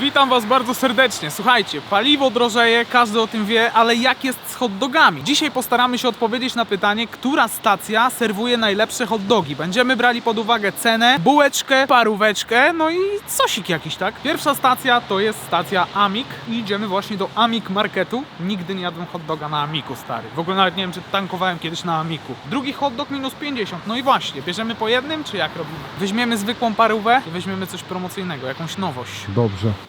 Witam Was bardzo serdecznie. Słuchajcie, paliwo drożeje, każdy o tym wie, ale jak jest z hot dogami? Dzisiaj postaramy się odpowiedzieć na pytanie, która stacja serwuje najlepsze hot dogi. Będziemy brali pod uwagę cenę, bułeczkę, paróweczkę, no i sosik jakiś, tak? Pierwsza stacja to jest stacja Amik i idziemy właśnie do Amik Marketu. Nigdy nie jadłem hot doga na Amiku, stary. W ogóle nawet nie wiem, czy tankowałem kiedyś na Amiku. Drugi hot dog minus 50. No i właśnie, bierzemy po jednym, czy jak robimy? Weźmiemy zwykłą parówę i weźmiemy coś promocyjnego, jakąś nowość. Dobrze.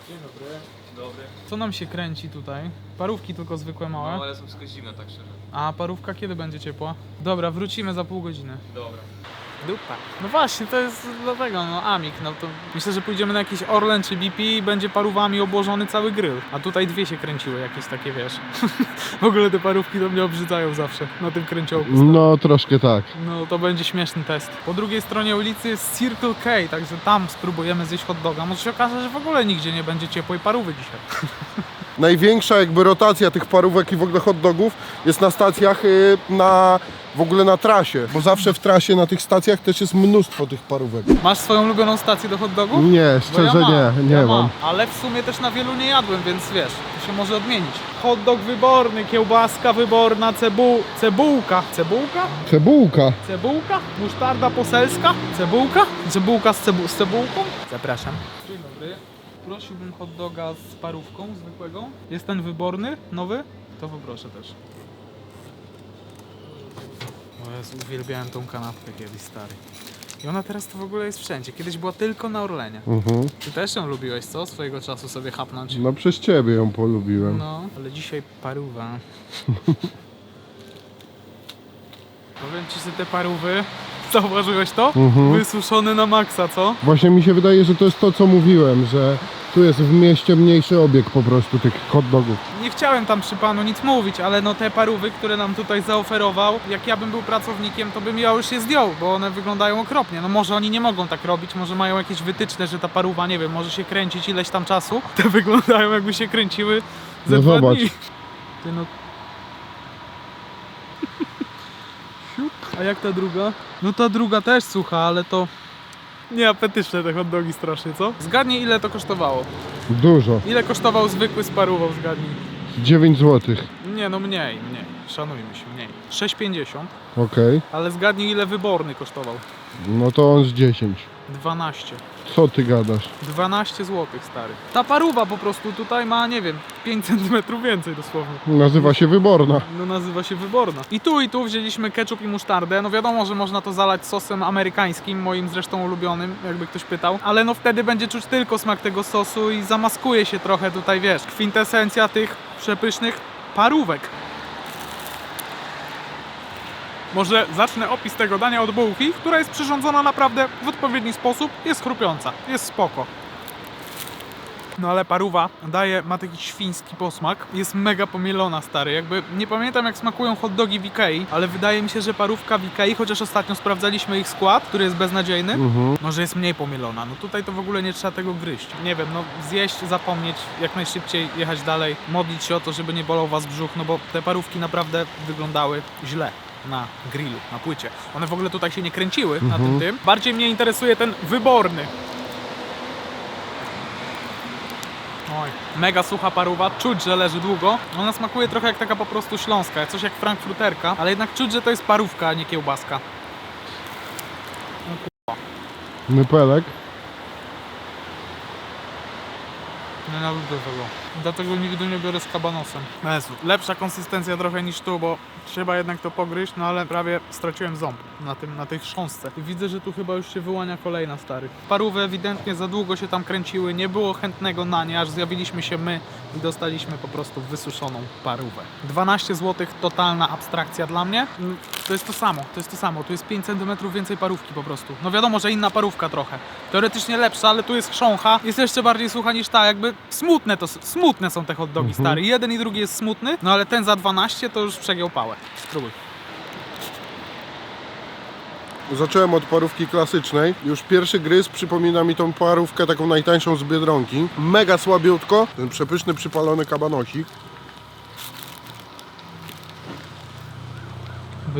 Co nam się kręci tutaj? Parówki tylko zwykłe małe. No ale są wszystko zimne, tak szczerze. A parówka kiedy będzie ciepła? Dobra, wrócimy za pół godziny. Dobra. Dupa. No właśnie, to jest dlatego, no Amik, no to myślę, że pójdziemy na jakiś Orlen czy BP i będzie parówami obłożony cały grill. A tutaj dwie się kręciły, jakieś takie, wiesz. w ogóle te parówki to mnie obrzydzają zawsze na tym kręciołku. No troszkę tak. No to będzie śmieszny test. Po drugiej stronie ulicy jest Circle K, także tam spróbujemy zjeść hot doga. Może się okaże, że w ogóle nigdzie nie będzie ciepłej parówy dzisiaj. Największa jakby rotacja tych parówek i w ogóle hot dogów jest na stacjach y, na w ogóle na trasie, bo zawsze w trasie na tych stacjach też jest mnóstwo tych parówek. Masz swoją ulubioną stację do hot dogów? Nie, szczerze ja mam, nie, nie ja mam. Ale w sumie też na wielu nie jadłem, więc wiesz, to się może odmienić. Hot dog wyborny, kiełbaska wyborna, cebu... cebułka. Cebułka? Cebułka. Cebułka? Musztarda poselska? Cebułka? Cebułka z, cebu... z cebułką? Zapraszam. Dzień dobry. Prosiłbym hot doga z parówką zwykłego. Jest ten wyborny, nowy? To poproszę też. O Jezu, uwielbiałem tą kanapkę kiedyś, stary. I ona teraz to w ogóle jest wszędzie. Kiedyś była tylko na Orlenie. Mhm. Ty też ją lubiłeś, co? Swojego czasu sobie hapnąć. No przez ciebie ją polubiłem. No, ale dzisiaj parówa. Powiem ci, że te parówy, zauważyłeś to? Mhm. Wysuszone na maksa, co? Właśnie mi się wydaje, że to jest to co mówiłem, że tu jest w mieście mniejszy obieg po prostu tych hot dogów. Nie chciałem tam przy panu nic mówić, ale no te parówy, które nam tutaj zaoferował, jak ja bym był pracownikiem, to bym ja już je zdjął, bo one wyglądają okropnie. No może oni nie mogą tak robić, może mają jakieś wytyczne, że ta parówa, nie wiem, może się kręcić ileś tam czasu. Te wyglądają jakby się kręciły ze No dwa zobacz. dni. Ty no... A jak ta druga? No ta druga też sucha, ale to... Nieapetyczne te hot dogi strasznie, co? Zgadnij ile to kosztowało. Dużo. Ile kosztował zwykły z parówą, zgadnij. 9 zł. Nie, no mniej, mniej. Szanujmy się, mniej. 6,50, Okej. ale zgadnij ile wyborny kosztował. No to on z 10. 12. Co ty gadasz? 12 zł, stary. Ta paruwa po prostu tutaj ma, nie wiem, 5 cm więcej dosłownie. Nazywa się Wyborna. No nazywa się wyborna. I tu i tu wzięliśmy ketchup i musztardę. No wiadomo, że można to zalać sosem amerykańskim, moim zresztą ulubionym, jakby ktoś pytał. Ale no wtedy będzie czuć tylko smak tego sosu i zamaskuje się trochę tutaj, wiesz, kwintesencja tych przepysznych parówek. Może zacznę opis tego dania od bułki, która jest przyrządzona naprawdę w odpowiedni sposób, jest chrupiąca, jest spoko. No ale paruwa daje, ma taki świński posmak, jest mega pomielona stary, jakby nie pamiętam jak smakują hot dogi w Ikei, ale wydaje mi się, że parówka w Ikei, chociaż ostatnio sprawdzaliśmy ich skład, który jest beznadziejny, Mhm. może jest mniej pomielona, no tutaj to w ogóle nie trzeba tego gryźć. Nie wiem, no zjeść, zapomnieć, jak najszybciej jechać dalej, modlić się o to, żeby nie bolał was brzuch, no bo te parówki naprawdę wyglądały źle na grillu, na płycie. One w ogóle tutaj się nie kręciły na tym tym. Bardziej mnie interesuje ten wyborny. Oj, mega sucha paruwa, czuć, że leży długo. Ona smakuje trochę jak taka po prostu śląska, coś jak frankfurterka, ale jednak czuć, że to jest parówka, a nie kiełbaska. Nypelek. Nienawidzę tego. Dlatego nigdy nie biorę z kabanosem. Jezu, lepsza konsystencja trochę niż tu, bo trzeba jednak to pogryźć, no ale prawie straciłem ząb na, tym, na tej chrząstce. Widzę, że tu chyba już się wyłania kolejna, stary. Parówy ewidentnie za długo się tam kręciły, nie było chętnego na nie, aż zjawiliśmy się my i dostaliśmy po prostu wysuszoną parówę. 12 zł, totalna abstrakcja dla mnie. To jest to samo, to jest to samo. Tu jest 5 cm więcej parówki po prostu. No wiadomo, że inna parówka trochę. Teoretycznie lepsza, ale tu jest chrzącha. Jest jeszcze bardziej sucha niż ta, jakby smutne to, smutne są te hot dogi, stary. Jeden i drugi jest smutny, no ale ten za 12 to już przegiął pałę. Spróbuj. Zacząłem od parówki klasycznej. Już pierwszy gryz przypomina mi tą parówkę taką najtańszą z Biedronki. Mega słabiutko. Ten przepyszny przypalony kabanosik.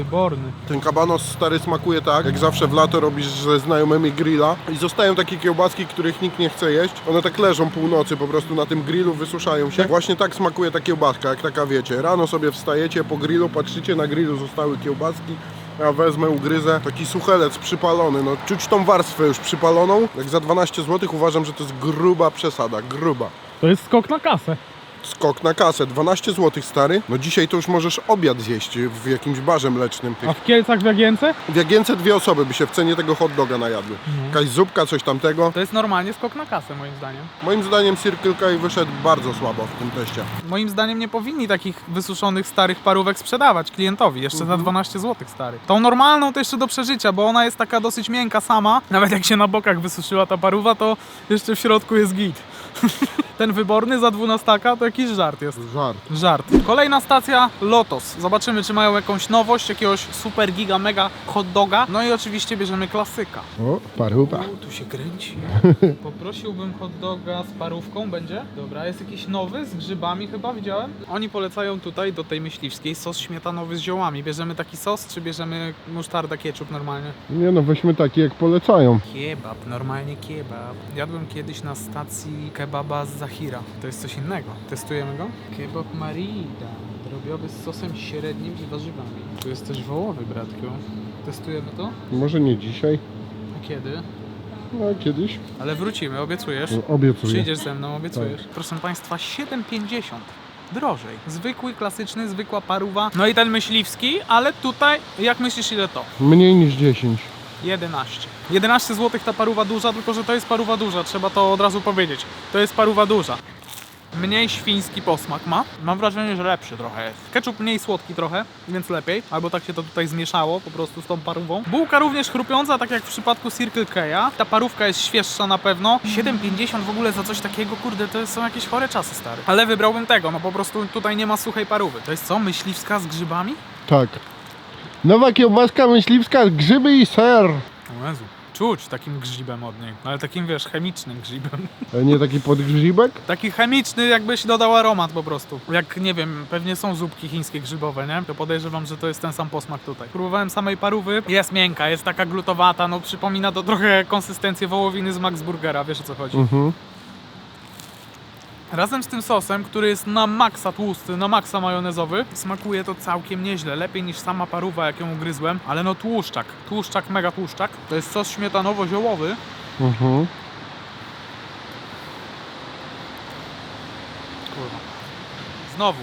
Wyborny. Ten kabanos stary smakuje tak, jak zawsze w lato robisz ze znajomymi grilla i zostają takie kiełbaski, których nikt nie chce jeść. One tak leżą północy po prostu na tym grillu, wysuszają się. Właśnie tak smakuje ta kiełbaska, jak taka wiecie. Rano sobie wstajecie po grillu, patrzycie na grillu zostały kiełbaski. Ja wezmę, ugryzę. Taki suchelec przypalony, no czuć tą warstwę już przypaloną. Jak za 12 zł uważam, że to jest gruba przesada, gruba. To jest skok na kasę. Skok na kasę, 12 zł stary. No dzisiaj to już możesz obiad zjeść w jakimś barze mlecznym. A w Kielcach w Jagience? W Jagience dwie osoby by się w cenie tego hot doga najadły. Jakaś zupka, coś tamtego. To jest normalnie skok na kasę moim zdaniem. Moim zdaniem Circle K wyszedł bardzo słabo w tym teście. Moim zdaniem nie powinni takich wysuszonych starych parówek sprzedawać klientowi jeszcze za 12 zł stary. Tą normalną to jeszcze do przeżycia, bo ona jest taka dosyć miękka sama. Nawet jak się na bokach wysuszyła ta parówa, to jeszcze w środku jest git. Ten wyborny za 12 to jakiś żart jest. Żart. Żart. Kolejna stacja Lotos. Zobaczymy, czy mają jakąś nowość, jakiegoś super giga mega hot doga. No i oczywiście bierzemy klasyka. O, parupa. U, tu się kręci. Poprosiłbym hot doga z parówką, będzie? Dobra, jest jakiś nowy z grzybami chyba, widziałem? Oni polecają tutaj do tej myśliwskiej sos śmietanowy z ziołami. Bierzemy taki sos, czy bierzemy musztarda, ketchup normalnie? Nie no, weźmy takie jak polecają. Kebab, normalnie kebab. Jadłem kiedyś na stacji kebaba z Zahira. To jest coś innego. Testujemy go? Kebab Marida. Drobiowy z sosem średnim i warzywami. Tu jest też wołowy, bratku. Testujemy to? Może nie dzisiaj, A kiedy? no kiedyś. Ale wrócimy, obiecujesz? No, obiecuję. Przyjdziesz ze mną, obiecujesz. Proszę Państwa, 7,50. Drożej. Zwykły, klasyczny, zwykła paruwa. No i ten myśliwski, ale tutaj, jak myślisz ile to? Mniej niż 10. 11. 11 zł ta paruwa duża, tylko że to jest paruwa duża, trzeba to od razu powiedzieć. To jest paruwa duża. Mniej świński posmak ma. Mam wrażenie, że lepszy trochę jest. Ketchup mniej słodki trochę, więc lepiej. Albo tak się to tutaj zmieszało po prostu z tą parówą. Bułka również chrupiąca, tak jak w przypadku Circle K'a. Ta parówka jest świeższa na pewno. 7,50 w ogóle za coś takiego, kurde, to są jakieś chore czasy, stary. Ale wybrałbym tego, no po prostu tutaj nie ma suchej parówy. To jest co, myśliwska z grzybami? Tak. Nowa kiełbaska myśliwska, grzyby i ser. O Jezu. Czuć takim grzybem od niej, ale takim wiesz, chemicznym grzybem. E, Nie taki podgrzybek? Taki chemiczny, jakbyś dodał aromat po prostu. Jak nie wiem, pewnie są zupki chińskie grzybowe, nie? To podejrzewam, że to jest ten sam posmak tutaj. Próbowałem samej parówy, jest miękka, jest taka glutowata, no przypomina to trochę konsystencję wołowiny z Max Burgera, wiesz o co chodzi. Mhm. Razem z tym sosem, który jest na maksa tłusty, na maksa majonezowy, smakuje to całkiem nieźle, lepiej niż sama parówa, jak ją ugryzłem, ale no tłuszczak, tłuszczak, mega tłuszczak. To jest sos śmietanowo-ziołowy, Mhm. Kurwa. Znowu.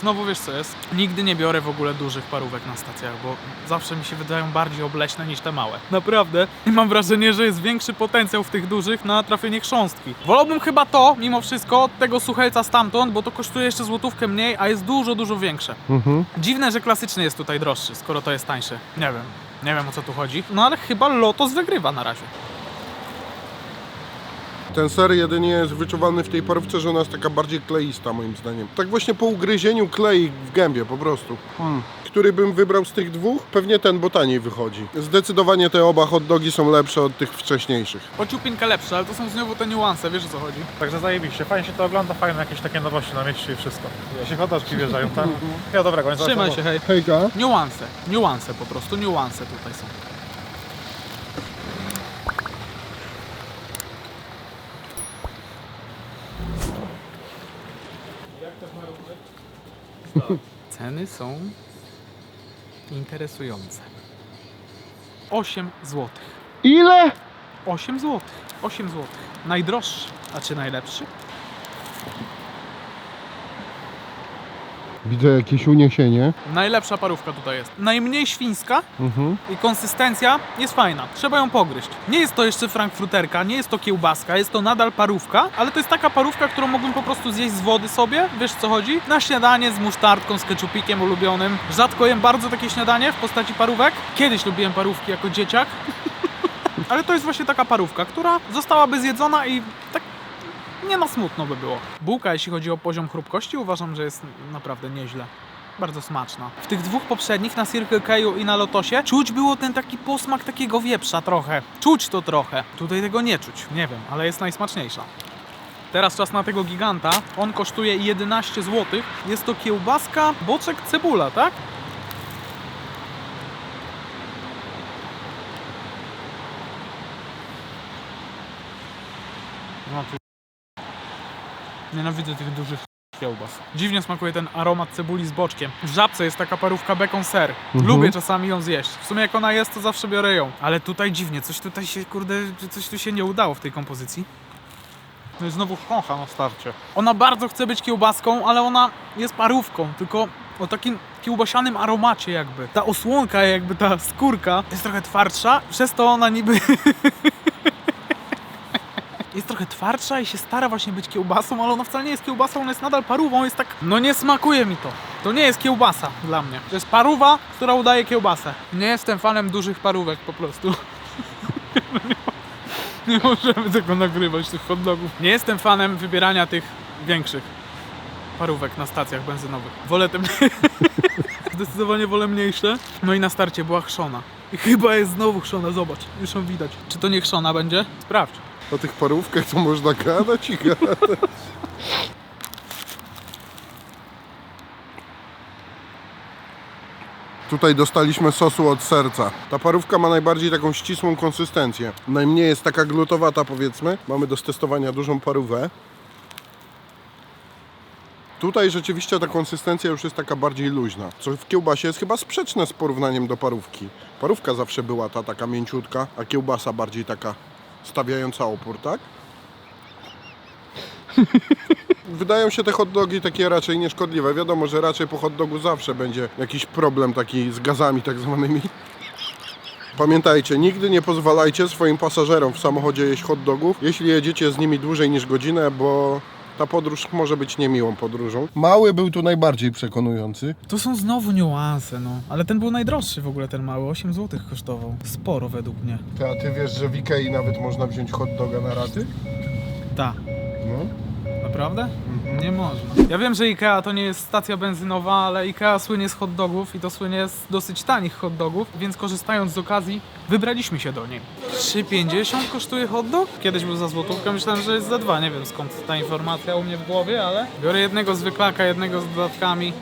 Znowu wiesz co jest? Nigdy nie biorę w ogóle dużych parówek na stacjach, bo zawsze mi się wydają bardziej obleśne niż te małe. Naprawdę. I mam wrażenie, że jest większy potencjał w tych dużych na trafienie chrząstki. Wolałbym chyba to, mimo wszystko, od tego suchelca stamtąd, bo to kosztuje jeszcze złotówkę mniej, a jest dużo, dużo większe. Mhm. Dziwne, że klasyczny jest tutaj droższy, skoro to jest tańszy. Nie wiem. Nie wiem o co tu chodzi. No ale chyba Lotos wygrywa na razie. Ten ser jedynie jest wyczuwalny w tej parówce, że ona jest taka bardziej kleista moim zdaniem. Tak właśnie po ugryzieniu klei w gębie po prostu. Hmm. Który bym wybrał z tych dwóch? Pewnie ten, bo taniej wychodzi. Zdecydowanie te oba hot dogi są lepsze od tych wcześniejszych. Ociupinkę lepsze, ale to są znowu te niuanse, wiesz o co chodzi? Także zajebiście, fajnie się to ogląda, fajne jakieś takie nowości na mieście i wszystko. Się chodaczki wjeżdżają tam. Ja dobrego, nie Trzymaj się, hej. Hejka. Niuanse, niuanse po prostu, niuanse tutaj są. Ceny są interesujące. 8 zł. Ile? 8 zł. 8 zł. Najdroższy, a czy najlepszy? Widzę jakieś uniesienie. Najlepsza parówka tutaj jest. Najmniej świńska, Mhm. i konsystencja jest fajna. Trzeba ją pogryźć. Nie jest to jeszcze frankfruterka, nie jest to kiełbaska, jest to nadal parówka, ale to jest taka parówka, którą mógłbym po prostu zjeść z wody sobie, wiesz co chodzi? Na śniadanie z musztardką, z keczupikiem ulubionym. Rzadko jem bardzo takie śniadanie w postaci parówek. Kiedyś lubiłem parówki jako dzieciak. Ale to jest właśnie taka parówka, która zostałaby zjedzona i nie na smutno by było. Bułka, jeśli chodzi o poziom chrupkości, uważam, że jest naprawdę nieźle bardzo smaczna. W tych dwóch poprzednich, na Circle K'u i na Lotosie, czuć było ten taki posmak takiego wieprza trochę. Czuć to trochę. Tutaj tego nie czuć. Nie wiem, ale jest najsmaczniejsza. Teraz czas na tego giganta. On kosztuje 11 zł. Jest to kiełbaska, boczek, cebula, tak? Nienawidzę tych dużych kiełbas. Dziwnie smakuje ten aromat cebuli z boczkiem. W żabce jest taka parówka bacon ser. Lubię czasami ją zjeść. W sumie jak ona jest, to zawsze biorę ją. Ale tutaj dziwnie, coś tutaj się, kurde, coś tu się nie udało w tej kompozycji. No i znowu chącha na starcie. Ona bardzo chce być kiełbaską, ale ona jest parówką, tylko o takim kiełbasianym aromacie jakby. Ta osłonka, jakby ta skórka jest trochę twardsza, przez to ona niby... jest trochę twardsza i się stara właśnie być kiełbasą, ale ona wcale nie jest kiełbasą, ona jest nadal parówą, jest tak... No nie smakuje mi to. To nie jest kiełbasa dla mnie. To jest paruwa, która udaje kiełbasę. Nie jestem fanem dużych parówek po prostu. Nie możemy tego nagrywać, tych hot dogów. Nie jestem fanem wybierania tych większych parówek na stacjach benzynowych. Wolę te Zdecydowanie wolę mniejsze. No i na starcie była chrzona. I chyba jest znowu chrzona, zobacz. Już ją widać. Czy to nie chrzona będzie? Sprawdź. O tych parówkach to można gadać i gadać. Tutaj dostaliśmy sosu od serca. Ta parówka ma najbardziej taką ścisłą konsystencję. Najmniej jest taka glutowata powiedzmy. Mamy do testowania dużą parówę. Tutaj rzeczywiście ta konsystencja już jest taka bardziej luźna, co w kiełbasie jest chyba sprzeczne z porównaniem do parówki. Parówka zawsze była ta taka mięciutka, a kiełbasa bardziej taka stawiająca opór, tak? Wydają się te hot dogi takie raczej nieszkodliwe. Wiadomo, że raczej po hot dogu zawsze będzie jakiś problem taki z gazami tak zwanymi. Pamiętajcie, nigdy nie pozwalajcie swoim pasażerom w samochodzie jeść hot dogów, jeśli jedziecie z nimi dłużej niż godzinę, bo ta podróż może być niemiłą podróżą. Mały był tu najbardziej przekonujący. To są znowu niuanse, no. Ale ten był najdroższy w ogóle, ten mały. 8 zł kosztował. Sporo według mnie. Ty, a ty wiesz, że w Ikei nawet można wziąć hot doga na raty? Ta. Naprawdę? Nie można. Ja wiem, że IKEA to nie jest stacja benzynowa, ale IKEA słynie z hot dogów i to słynie z dosyć tanich hot dogów, więc korzystając z okazji wybraliśmy się do niej. 3,50 kosztuje hot dog? Kiedyś był za złotówkę, myślałem, że jest za dwa. Nie wiem skąd ta informacja u mnie w głowie, ale biorę jednego zwykłaka, jednego z dodatkami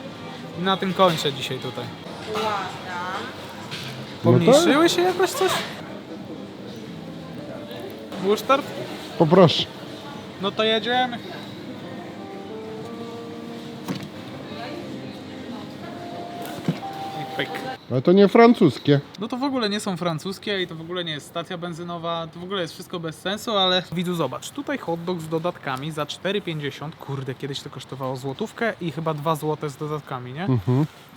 i na tym kończę dzisiaj tutaj. Pomniejszyły się jakoś coś? Bursztart? Poproszę. No to jedziemy. Ale to nie francuskie. No to w ogóle nie są francuskie i to w ogóle nie jest stacja benzynowa, to w ogóle jest wszystko bez sensu, ale widzu zobacz, tutaj hot dog z dodatkami za 4,50, kurde kiedyś to kosztowało złotówkę i chyba 2 złote z dodatkami, nie?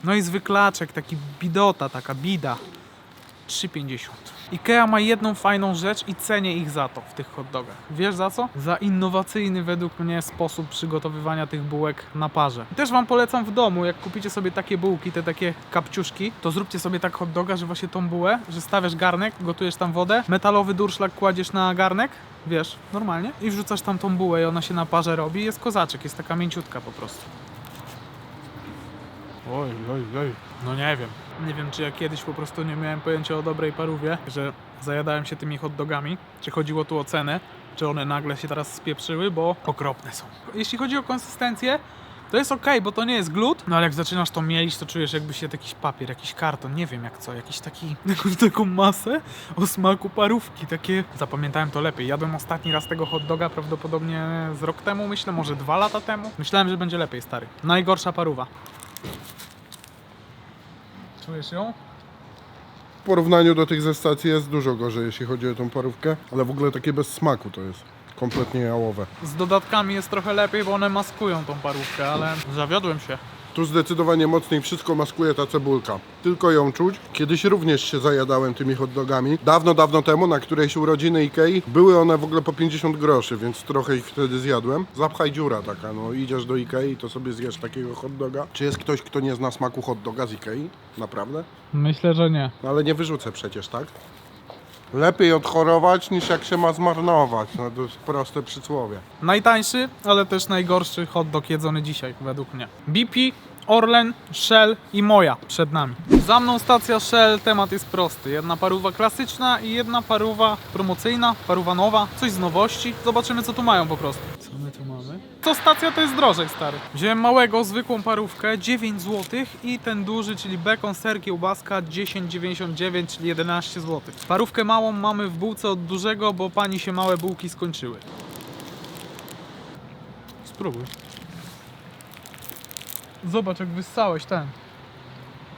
No i zwyklaczek, taki bidota, taka bida, 3,50. Ikea ma jedną fajną rzecz i cenię ich za to w tych hot dogach. Wiesz za co? Za innowacyjny według mnie sposób przygotowywania tych bułek na parze. I też wam polecam w domu, jak kupicie sobie takie bułki, te takie kapciuszki, to zróbcie sobie tak hot doga, że właśnie tą bułę, że stawiasz garnek, gotujesz tam wodę, metalowy durszlak kładziesz na garnek, wiesz, normalnie, i wrzucasz tam tą bułę i ona się na parze robi jest kozaczek, jest taka mięciutka po prostu. Oj, oj, oj. No nie wiem. Nie wiem, czy ja kiedyś po prostu nie miałem pojęcia o dobrej parówie, że zajadałem się tymi hot dogami. Czy chodziło tu o cenę, czy one nagle się teraz spieprzyły, bo okropne są. Jeśli chodzi o konsystencję, to jest ok, bo to nie jest glut, no ale jak zaczynasz to mielić, to czujesz jakby się jakiś papier, jakiś karton, nie wiem jak co, jakiś taki, jakąś taką masę o smaku parówki, takie... Zapamiętałem to lepiej. Jadłem ostatni raz tego hot doga prawdopodobnie z rok temu, myślę, może dwa lata temu. Myślałem, że będzie lepiej, stary. Najgorsza parówa. Czujesz ją? W porównaniu do tych ze stacji jest dużo gorzej, jeśli chodzi o tą parówkę, ale w ogóle takie bez smaku to jest. Kompletnie jałowe. Z dodatkami jest trochę lepiej, bo one maskują tą parówkę, ale zawiodłem się. Tu zdecydowanie mocniej wszystko maskuje ta cebulka. Tylko ją czuć. Kiedyś również się zajadałem tymi hot dogami. Dawno, dawno temu, na którejś urodziny Ikei, były one w ogóle po 50 groszy, więc trochę ich wtedy zjadłem. Zapchaj dziura taka, no idziesz do Ikei, to sobie zjesz takiego hot doga. Czy jest ktoś, kto nie zna smaku hot doga z Ikei? Naprawdę? Myślę, że nie. No ale nie wyrzucę przecież, tak? Lepiej odchorować niż jak się ma zmarnować. No to jest proste przysłowie. Najtańszy, ale też najgorszy hot dog jedzony dzisiaj, według mnie. BP, Orlen, Shell i moja przed nami. Za mną stacja Shell, temat jest prosty. Jedna paruwa klasyczna i jedna paruwa promocyjna, paruwa nowa, coś z nowości. Zobaczymy co tu mają po prostu. Co my tu mamy? To stacja to jest drożej, stary. Wziąłem małego, zwykłą parówkę, 9 zł i ten duży, czyli bekon, ser, kiełbaska 10,99, czyli 11 zł. Parówkę małą mamy w bułce od dużego, bo pani się małe bułki skończyły. Spróbuj. Zobacz, jak wyssałeś ten.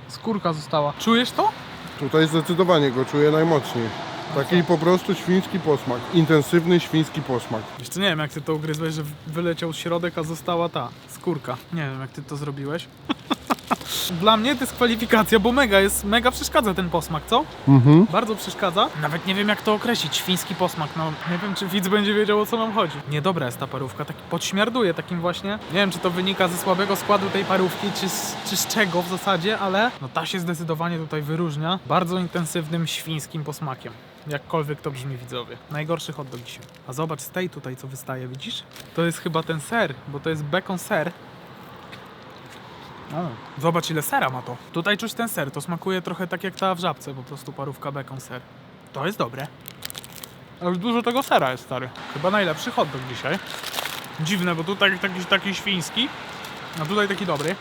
Skórka została. Czujesz to? Tutaj zdecydowanie go czuję najmocniej. Taki po prostu świński posmak. Intensywny świński posmak. Jeszcze nie wiem, jak ty to ugryzłeś, że wyleciał środek, a została ta skórka. Nie wiem, jak ty to zrobiłeś. Dla mnie dyskwalifikacja, bo mega jest, mega przeszkadza ten posmak, co? Mhm. Bardzo przeszkadza. Nawet nie wiem, jak to określić. Świński posmak, no nie wiem, czy widz będzie wiedział, o co nam chodzi. Niedobra jest ta parówka, tak podśmiarduje takim właśnie. Nie wiem, czy to wynika ze słabego składu tej parówki, czy z, czy z czego w zasadzie, ale no ta się zdecydowanie tutaj wyróżnia bardzo intensywnym świńskim posmakiem. Jakkolwiek to brzmi widzowie. Najgorszy hot dog dzisiaj. A zobacz z tej tutaj, co wystaje, widzisz? To jest chyba ten ser, bo to jest bacon ser. O, zobacz ile sera ma to. Tutaj czuć ten ser, to smakuje trochę tak jak ta w żabce, po prostu parówka bacon ser. To jest dobre. Ale dużo tego sera jest stary. Chyba najlepszy hot dog dzisiaj. Dziwne, bo tutaj taki, taki świński, a tutaj taki dobry.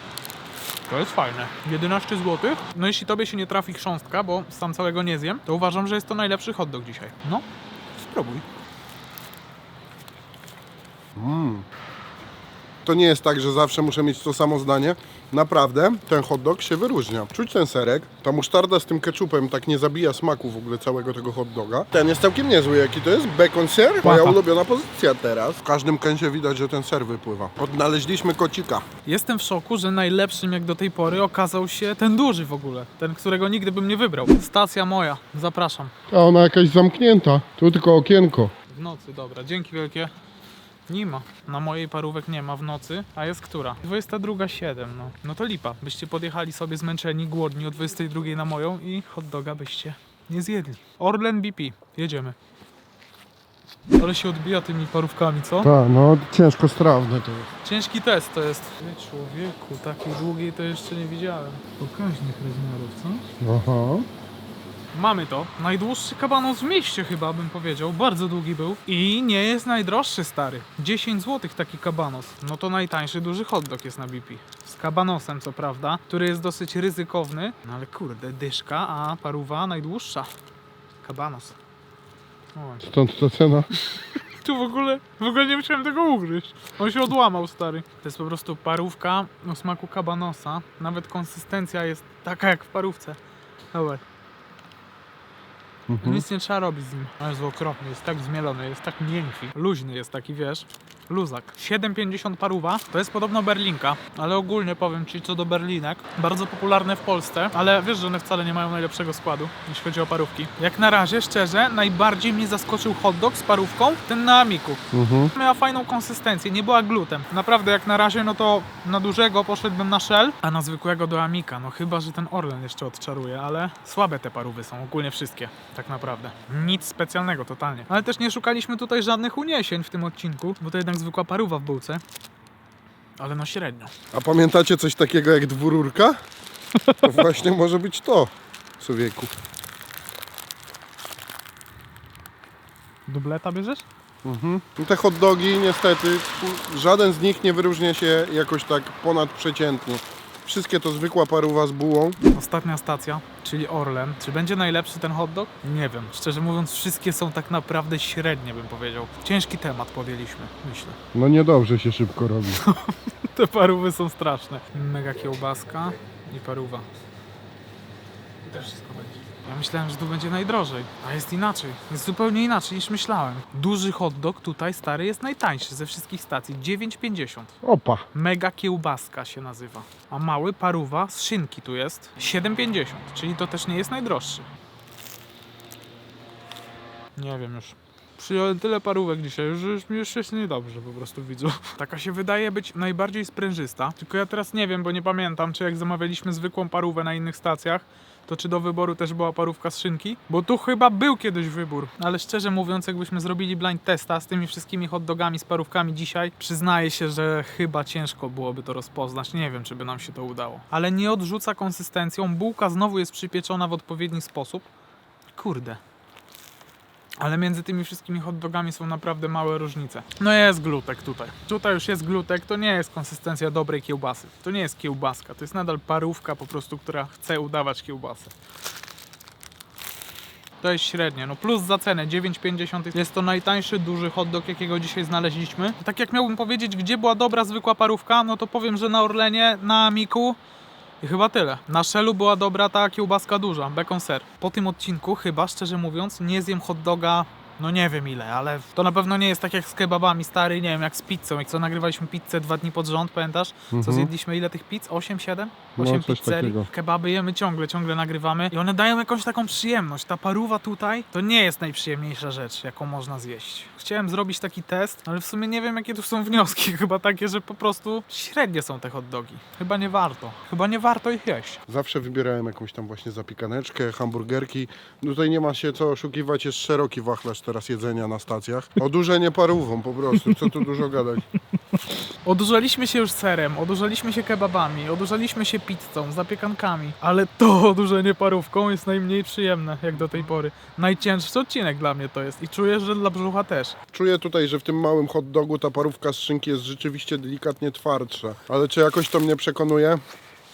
To jest fajne. 11 zł. No jeśli tobie się nie trafi chrząstka, bo sam całego nie zjem, to uważam, że jest to najlepszy hot dog dzisiaj. No, spróbuj. To nie jest tak, że zawsze muszę mieć to samo zdanie. Naprawdę, ten hot dog się wyróżnia. Czuć ten serek, ta musztarda z tym ketchupem tak nie zabija smaku w ogóle całego tego hot doga. Ten jest całkiem niezły, jaki to jest? Bacon ser? Moja ulubiona pozycja teraz. W każdym kęsie widać, że ten ser wypływa. Odnaleźliśmy kocika. Jestem w szoku, że najlepszym jak do tej pory okazał się ten duży w ogóle. Ten, którego nigdy bym nie wybrał. Stacja moja. Zapraszam. A ona jakaś zamknięta. Tu tylko okienko. W nocy, dobra. Dzięki wielkie. Nie ma. Na mojej parówek nie ma w nocy. A jest która? 22.07, no. No to lipa. Byście podjechali sobie zmęczeni, głodni o 22.00 na moją i hot doga byście nie zjedli. Orlen BP. Jedziemy. Ale się odbija tymi parówkami, co? Tak, no ciężko strawne to jest. Ciężki test to jest. Ty człowieku, takiej długiej to jeszcze nie widziałem. Pokaźnych rozmiarów, co? Aha. Mamy to. Najdłuższy kabanos w mieście chyba bym powiedział. Bardzo długi był. I nie jest najdroższy stary. 10 zł taki kabanos. No to najtańszy duży hot dog jest na BP. Z kabanosem co prawda, który jest dosyć ryzykowny. No ale kurde, dyszka, a paruwa najdłuższa. Kabanos. O, Stąd ta cena. tu w ogóle, w ogóle nie musiałem tego ugryźć. On się odłamał, stary. To jest po prostu parówka o smaku kabanosa. Nawet konsystencja jest taka jak w parówce. Dobra. Nic nie trzeba robić z nim. On jest okropny, jest tak zmielony, jest tak miękki. Luźny jest taki, wiesz. Luzak. 7,50 paruwa. To jest podobno berlinka, ale ogólnie powiem Ci co do berlinek. Bardzo popularne w Polsce, ale wiesz, że one wcale nie mają najlepszego składu, jeśli chodzi o parówki. Jak na razie, szczerze, najbardziej mnie zaskoczył hot dog z parówką, ten na Amiku. Mhm. Miała fajną konsystencję, nie była glutem. Naprawdę jak na razie, no to na dużego poszedłbym na Shell, a na zwykłego do Amika. No chyba, że ten Orlen jeszcze odczaruje, ale słabe te parówy są, ogólnie wszystkie, tak naprawdę. Nic specjalnego, totalnie. Ale też nie szukaliśmy tutaj żadnych uniesień w tym odcinku, bo to jednak zwykła parówa w bułce. Ale no średnio. A pamiętacie coś takiego jak dwururka? To właśnie może być to, człowieku. Dubleta bierzesz? Mhm. Te hot dogi niestety, żaden z nich nie wyróżnia się jakoś tak ponadprzeciętnie. Wszystkie to zwykła paruwa z bułą. Ostatnia stacja, czyli Orlen. Czy będzie najlepszy ten hot dog? Nie wiem. Szczerze mówiąc, wszystkie są tak naprawdę średnie, bym powiedział. Ciężki temat podjęliśmy, myślę. No niedobrze się szybko robi. Te parówy są straszne. Mega kiełbaska i parówa. I też wszystko będzie. Ja myślałem, że tu będzie najdrożej, a jest inaczej. Jest zupełnie inaczej niż myślałem. Duży hot dog tutaj, stary, jest najtańszy ze wszystkich stacji. 9,50. Opa. Mega kiełbaska się nazywa. A mały paruwa z szynki tu jest 7,50, czyli to też nie jest najdroższy. Nie wiem już. Przyjąłem tyle parówek dzisiaj, już, już mi już jest niedobrze po prostu widzę. Taka się wydaje być najbardziej sprężysta. Tylko ja teraz nie wiem, bo nie pamiętam, czy jak zamawialiśmy zwykłą parówę na innych stacjach, to czy do wyboru też była parówka z szynki? Bo tu chyba był kiedyś wybór, ale szczerze mówiąc, jakbyśmy zrobili blind testa z tymi wszystkimi hot dogami, z parówkami dzisiaj, przyznaję się, że chyba ciężko byłoby to rozpoznać. Nie wiem, czy by nam się to udało. Ale nie odrzuca konsystencją, bułka znowu jest przypieczona w odpowiedni sposób. Kurde. Ale między tymi wszystkimi hot dogami są naprawdę małe różnice. No jest glutek tutaj. Tutaj już jest glutek, to nie jest konsystencja dobrej kiełbasy. To nie jest kiełbaska, to jest nadal parówka po prostu, która chce udawać kiełbasę. to jest średnie. No plus za cenę 9,50 jest to najtańszy duży hot dog, jakiego dzisiaj znaleźliśmy. Tak jak miałbym powiedzieć, gdzie była dobra zwykła parówka, no to powiem, że na Orlenie, na Miku i chyba tyle. Na Shellu była dobra ta kiełbaska duża, bacon ser. Po tym odcinku chyba, szczerze mówiąc, nie zjem hot doga no nie wiem ile, ale to na pewno nie jest tak jak z kebabami, stary, nie wiem, jak z pizzą. Jak co nagrywaliśmy pizzę dwa dni pod rząd, pamiętasz? Co Mhm. zjedliśmy ile tych pizz? 8, 7? No, 8 coś pizzerii. takiego. Kebaby jemy ciągle, ciągle nagrywamy i one dają jakąś taką przyjemność. Ta paruwa tutaj to nie jest najprzyjemniejsza rzecz, jaką można zjeść. Chciałem zrobić taki test, ale w sumie nie wiem jakie tu są wnioski. Chyba takie, że po prostu średnie są te hot dogi. Chyba nie warto. Chyba nie warto ich jeść. Zawsze wybierałem jakąś tam właśnie zapiekaneczkę, hamburgerki. Tutaj nie ma się co oszukiwać, jest szeroki wachlarz teraz jedzenia na stacjach. Odurzenie parówą po prostu, co tu dużo gadać. Odurzaliśmy się już serem, odurzaliśmy się kebabami, odurzaliśmy się pizzą, zapiekankami, ale to odurzenie parówką jest najmniej przyjemne, jak do tej pory. Najcięższy odcinek dla mnie to jest i czuję, że dla brzucha też. Czuję tutaj, że w tym małym hot dogu ta parówka z szynki jest rzeczywiście delikatnie twardsza. Ale czy jakoś to mnie przekonuje?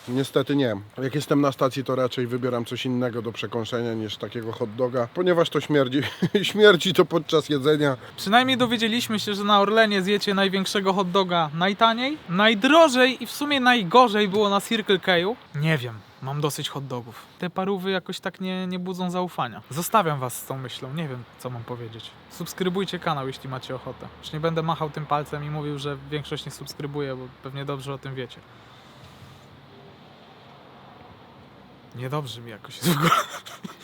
Niestety nie. Jak jestem na stacji, to raczej wybieram coś innego do przekąszenia niż takiego hot doga, ponieważ to śmierdzi. śmierdzi to podczas jedzenia. Przynajmniej dowiedzieliśmy się, że na Orlenie zjecie największego hot doga najtaniej, najdrożej i w sumie najgorzej było na Circle K'u. Nie wiem, mam dosyć hot dogów. Te parówy jakoś tak nie, nie budzą zaufania. Zostawiam was z tą myślą, nie wiem co mam powiedzieć. Subskrybujcie kanał, jeśli macie ochotę. Już nie będę machał tym palcem i mówił, że większość nie subskrybuje, bo pewnie dobrze o tym wiecie. Niedobrze mi jakoś jest w ogóle.